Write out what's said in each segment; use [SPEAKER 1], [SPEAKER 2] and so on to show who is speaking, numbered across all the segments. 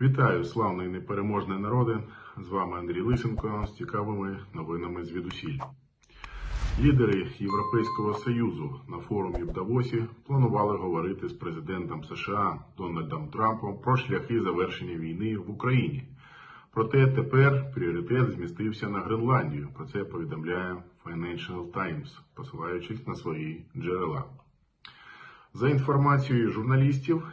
[SPEAKER 1] Вітаю, славний непереможний народи! З вами Андрій Лисенко з цікавими новинами звідусіль. Лідери Європейського Союзу на форумі в Давосі планували говорити з президентом США Дональдом Трампом про шляхи завершення війни в Україні. Проте тепер пріоритет змістився на Гренландію. Про це повідомляє Financial Times, посилаючись на свої джерела. За інформацією журналістів,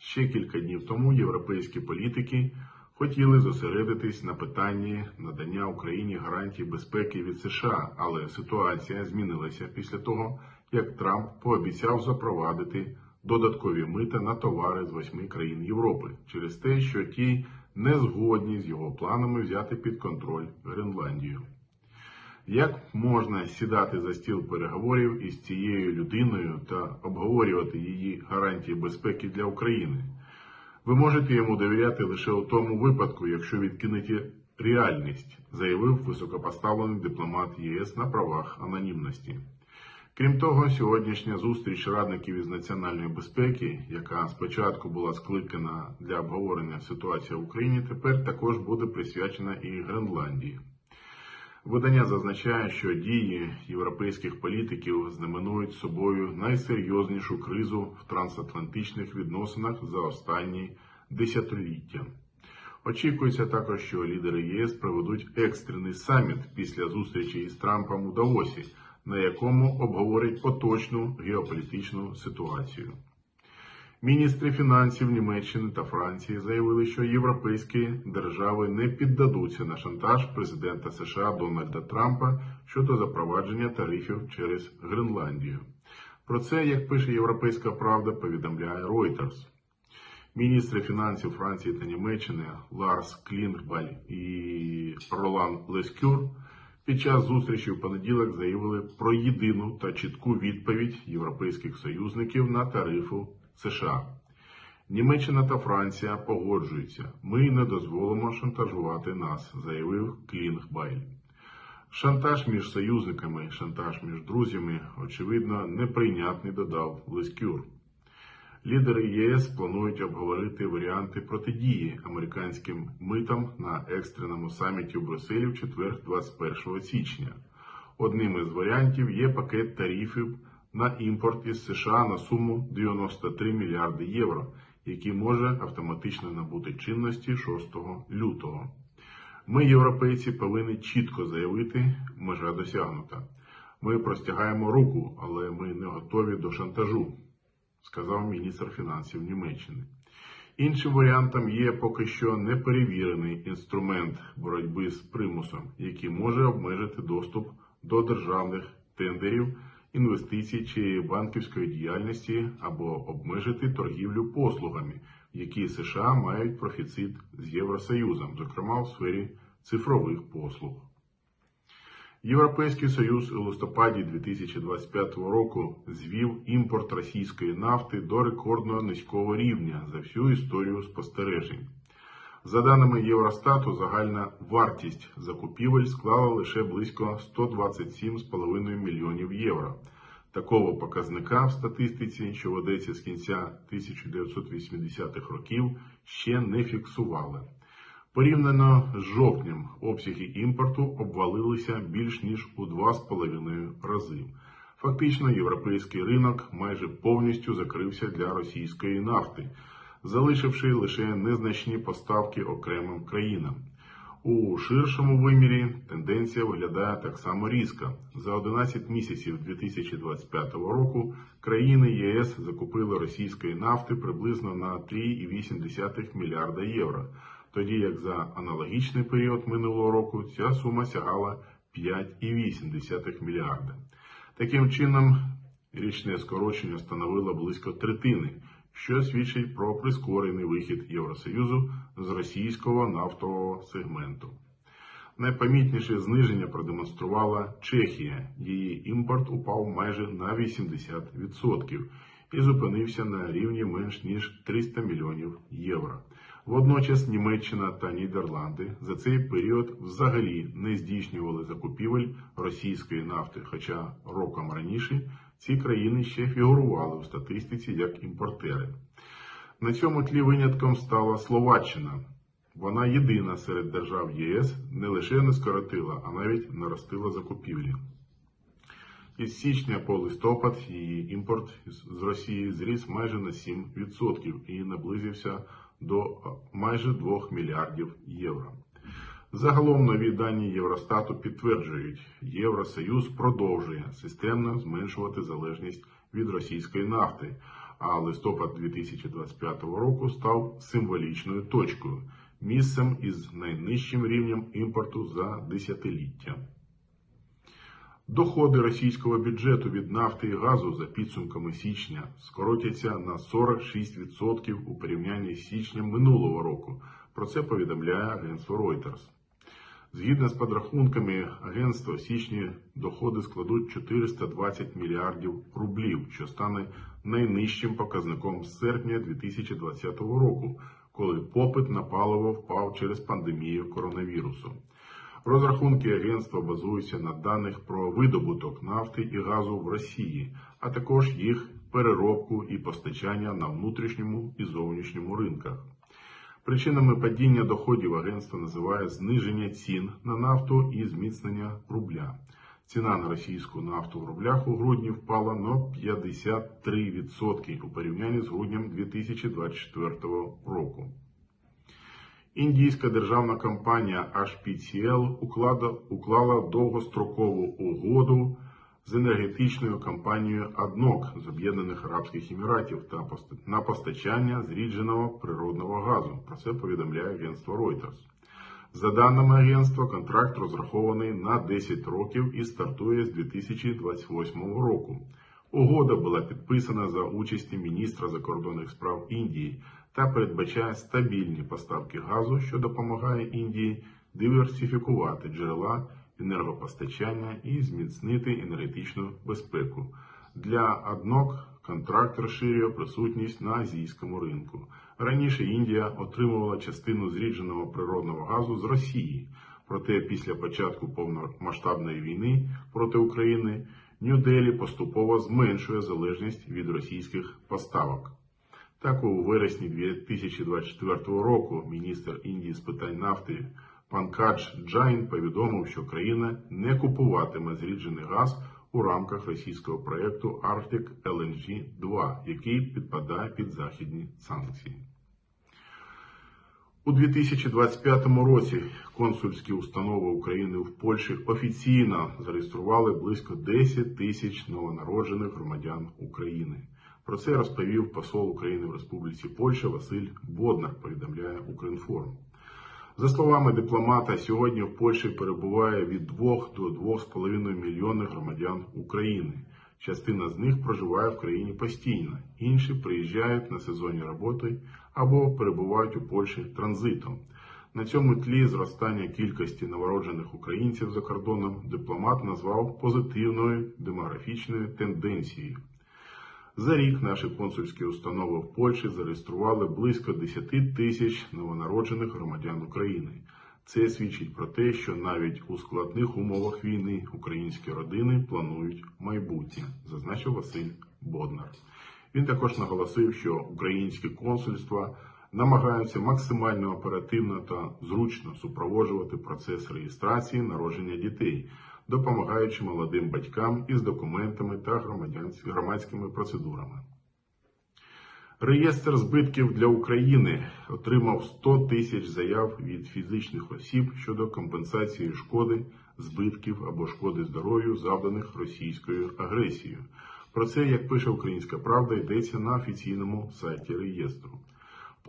[SPEAKER 1] ще кілька днів тому європейські політики хотіли зосередитись на питанні надання Україні гарантій безпеки від США, але ситуація змінилася після того, як Трамп пообіцяв запровадити додаткові мита на товари з восьми країн Європи через те, що ті не згодні з його планами взяти під контроль Гренландію. Як можна сідати за стіл переговорів із цією людиною та обговорювати її гарантії безпеки для України? Ви можете йому довіряти лише у тому випадку, якщо відкинете реальність, заявив високопоставлений дипломат ЄС на правах анонімності. Крім того, сьогоднішня зустріч радників із національної безпеки, яка спочатку була скликана для обговорення ситуації в Україні, тепер також буде присвячена і Гренландії. Видання зазначає, що дії європейських політиків знаменують собою найсерйознішу кризу в трансатлантичних відносинах за останні десятиліття. Очікується також, що лідери ЄС проведуть екстрений саміт після зустрічі із Трампом у Давосі, на якому обговорять поточну геополітичну ситуацію. Міністри фінансів Німеччини та Франції заявили, що європейські держави не піддадуться на шантаж президента США Дональда Трампа щодо запровадження тарифів через Гренландію. Про це, як пише Європейська Правда, повідомляє Reuters. Міністри фінансів Франції та Німеччини Ларс Клінгбаль і Ролан Лескюр під час зустрічі в понеділок заявили про єдину та чітку відповідь європейських союзників на тарифу США. Німеччина та Франція погоджуються. Ми не дозволимо шантажувати нас, заявив Клінгбайль. Шантаж між союзниками, шантаж між друзями, очевидно, неприйнятний, додав Лескюр. Лідери ЄС планують обговорити варіанти протидії американським митам на екстреному саміті в Брюсселі в четвер, 21 січня. Одним із варіантів є пакет тарифів на імпорт із США на суму 93 мільярди євро, який може автоматично набути чинності 6 лютого. Ми, європейці, повинні чітко заявити, межа досягнута. Ми простягаємо руку, але ми не готові до шантажу, сказав міністр фінансів Німеччини. Іншим варіантом є поки що неперевірений інструмент боротьби з примусом, який може обмежити доступ до державних тендерів інвестицій чи банківської діяльності або обмежити торгівлю послугами, які США мають профіцит з Євросоюзом, зокрема в сфері цифрових послуг. Європейський Союз у листопаді 2025 року звів імпорт російської нафти до рекордно низького рівня за всю історію спостережень. За даними Євростату, загальна вартість закупівель склала лише близько 127,5 мільйонів євро. Такого показника в статистиці, що ведеться з кінця 1980-х років, ще не фіксували. Порівняно з жовтнем обсяги імпорту обвалилися більш ніж у 2,5 рази. Фактично, європейський ринок майже повністю закрився для російської нафти, залишивши лише незначні поставки окремим країнам. У ширшому вимірі тенденція виглядає так само різко. За 11 місяців 2025 року країни ЄС закупили російської нафти приблизно на 3,8 мільярда євро, тоді як за аналогічний період минулого року ця сума сягала 5,8 мільярда. Таким чином, річне скорочення становило близько третини що свідчить про прискорений вихід Євросоюзу з російського нафтового сегменту. Найпомітніше зниження продемонструвала Чехія. Її імпорт упав майже на 80% і зупинився на рівні менш ніж 300 мільйонів євро. Водночас Німеччина та Нідерланди за цей період взагалі не здійснювали закупівель російської нафти, хоча роком раніше ці країни ще фігурували у статистиці як імпортери. На цьому тлі винятком стала Словаччина. Вона єдина серед держав ЄС не лише не скоротила, а навіть наростила закупівлі. Із січня по листопад її імпорт з Росії зріс майже на 7% і наблизився до майже 2 мільярдів євро. Загалом нові дані Євростату підтверджують, Євросоюз продовжує системно зменшувати залежність від російської нафти, а листопад 2025 року став символічною точкою, місцем із найнижчим рівнем імпорту за десятиліття. Доходи російського бюджету від нафти і газу за підсумками січня скоротяться на 46% у порівнянні з січнем минулого року. Про це повідомляє агентство Reuters. Згідно з підрахунками агентства, січні доходи складуть 420 мільярдів рублів, що стане найнижчим показником з серпня 2020 року, коли попит на паливо впав через пандемію коронавірусу. Розрахунки агентства базуються на даних про видобуток нафти і газу в Росії, а також їх переробку і постачання на внутрішньому і зовнішньому ринках. Причинами падіння доходів агентство називає зниження цін на нафту і зміцнення рубля. Ціна на російську нафту в рублях у грудні впала на 53% у порівнянні з груднем 2024 року. Індійська державна компанія HPCL уклала довгострокову угоду з енергетичною компанією ADNOC з Об'єднаних Арабських Еміратів та на постачання зрідженого природного газу. Про це повідомляє агентство Reuters. За даними агентства, контракт розрахований на 10 років і стартує з 2028 року. Угода була підписана за участі міністра закордонних справ Індії та передбачає стабільні поставки газу, що допомагає Індії диверсифікувати джерела енергопостачання і зміцнити енергетичну безпеку. Для ADNOC контракт розширює присутність на азійському ринку. Раніше Індія отримувала частину зрідженого природного газу з Росії. Проте після початку повномасштабної війни проти України Нью-Делі поступово зменшує залежність від російських поставок. Так, у вересні 2024 року міністр Індії з питань нафти Панкадж Джайн повідомив, що країна не купуватиме зріджений газ у рамках російського проєкту Arctic LNG 2, який підпадає під західні санкції. У 2025 році консульські установи України в Польщі офіційно зареєстрували близько 10 тисяч новонароджених громадян України. Про це розповів посол України в Республіці Польща Василь Боднар, повідомляє Укрінформ. За словами дипломата, сьогодні в Польщі перебуває від 2 до 2,5 мільйони громадян України. Частина з них проживає в країні постійно, інші приїжджають на сезонні роботи або перебувають у Польщі транзитом. На цьому тлі зростання кількості новороджених українців за кордоном дипломат назвав позитивною демографічною тенденцією. За рік наші консульські установи в Польщі зареєстрували близько 10 тисяч новонароджених громадян України. Це свідчить про те, що навіть у складних умовах війни українські родини планують майбутнє, зазначив Василь Боднар. Він також наголосив, що українські консульства намагаються максимально оперативно та зручно супроводжувати процес реєстрації народження дітей, допомагаючи молодим батькам із документами та громадськими процедурами. Реєстр збитків для України отримав 100 тисяч заяв від фізичних осіб щодо компенсації шкоди, збитків або шкоди здоров'ю, завданих російською агресією. Про це, як пише Українська Правда, йдеться на офіційному сайті реєстру.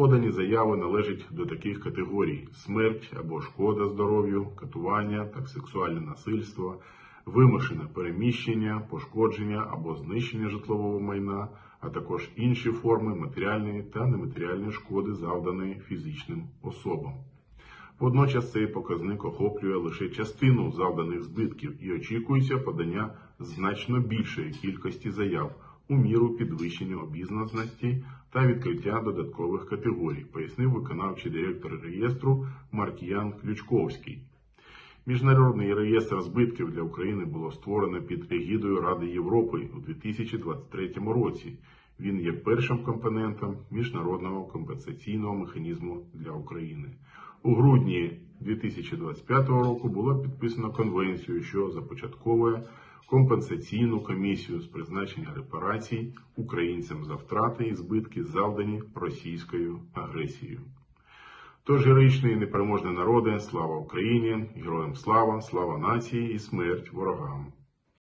[SPEAKER 1] Подані заяви належать до таких категорій: смерть або шкода здоров'ю, катування та сексуальне насильство, вимушене переміщення, пошкодження або знищення житлового майна, а також інші форми матеріальної та нематеріальної шкоди, завданої фізичним особам. Водночас цей показник охоплює лише частину завданих збитків і очікується подання значно більшої кількості заяв у міру підвищення обізнаності та відкриття додаткових категорій, пояснив виконавчий директор реєстру Маркіян Ключковський. Міжнародний реєстр збитків для України було створено під егідою Ради Європи у 2023 році. Він є першим компонентом міжнародного компенсаційного механізму для України. У грудні 2025 року було підписано конвенцію, що започатковує компенсаційну комісію з призначення репарацій українцям за втрати і збитки, завдані російською агресією. Тож героїчні і непереможні народи, слава Україні, героям слава, слава нації і смерть ворогам.